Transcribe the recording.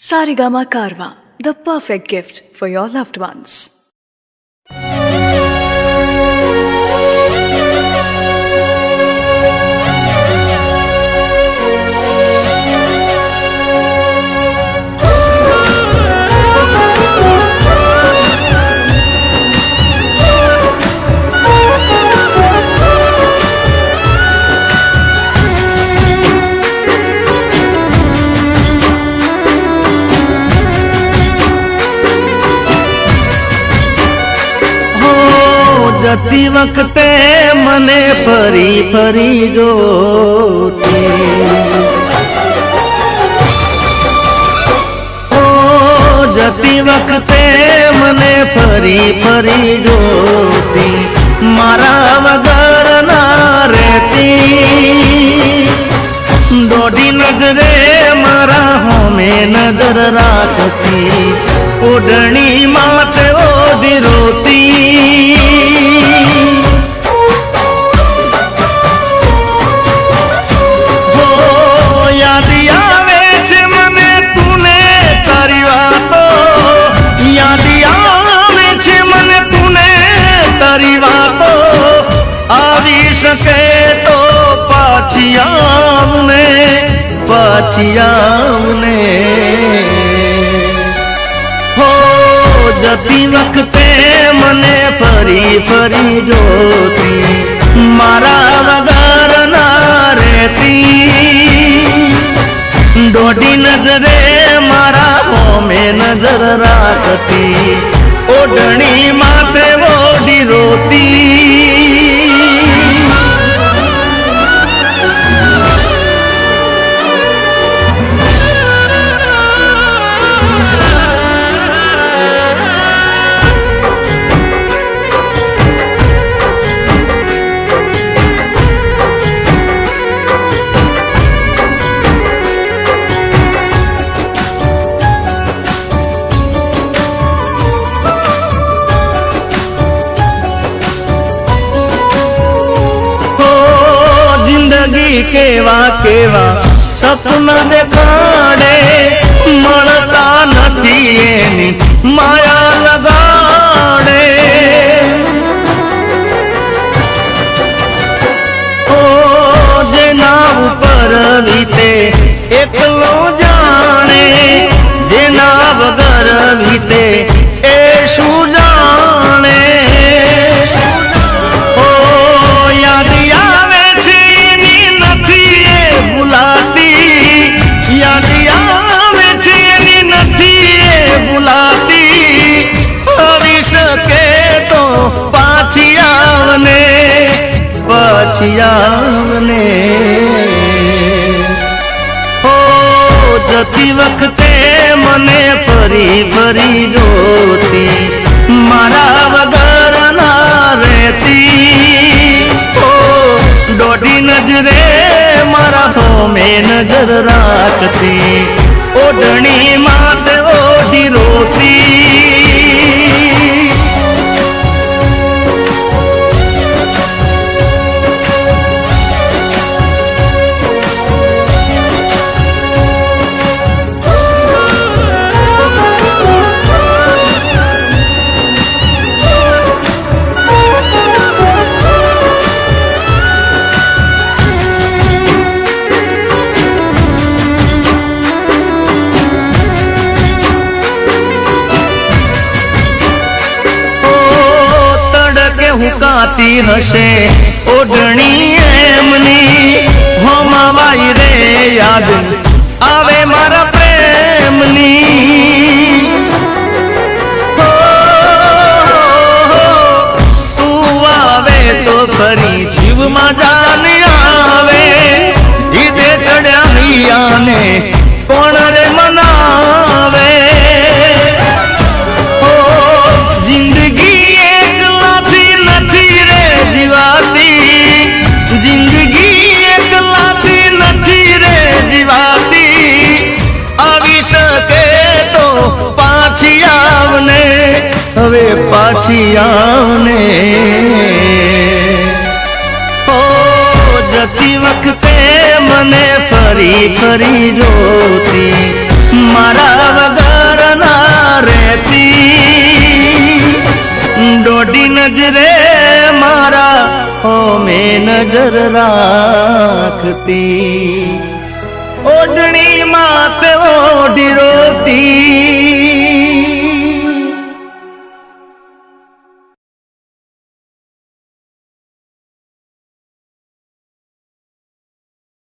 Sarigama Karwa, the perfect gift for your loved ones. જતી વખતે મને ફરી ફરી હો જતી વખતે મને ફરી ફરી જોતી. મારા વગર ના રહેતી. દોઢી નજરે મારા હોમે નજર રાખતી. ઓઢણી માતે ઓઢી રોતી શકે તો પાછી આવને પાછી આવને. હો, જતી વખતે મને ફરી ફરી જોતી, મારા વગર ના રહેતી. દોઢી નજરે મારા હોમે નજર રાખતી, ઓઢણી માથે ઓઢી રોતી. કેવા કેવા? સપના દેખાડે મળતા નથી એની માયા. પાછી આવને. હો, જતી વખતે મને ફરી ફરી જોતી, મારા વગર ના રહેતી. ઓ દોઢી નજરે મારા હોમે નજર રાખતી, ઓઢણી માથે ઓઢી રોતી. હુકાતી હશે? ઓઢણી એમની હોમાવાઈ રે યાદ આવે હવે પાછી આવને. ઓ, જતી વખતે મને ફરી ફરી જોતી, મારા વગર ના રહેતી. દોઢી નજરે મારા ઓમે નજર રાખતી. ઓઢણીમાં તે ઓઢી રોતી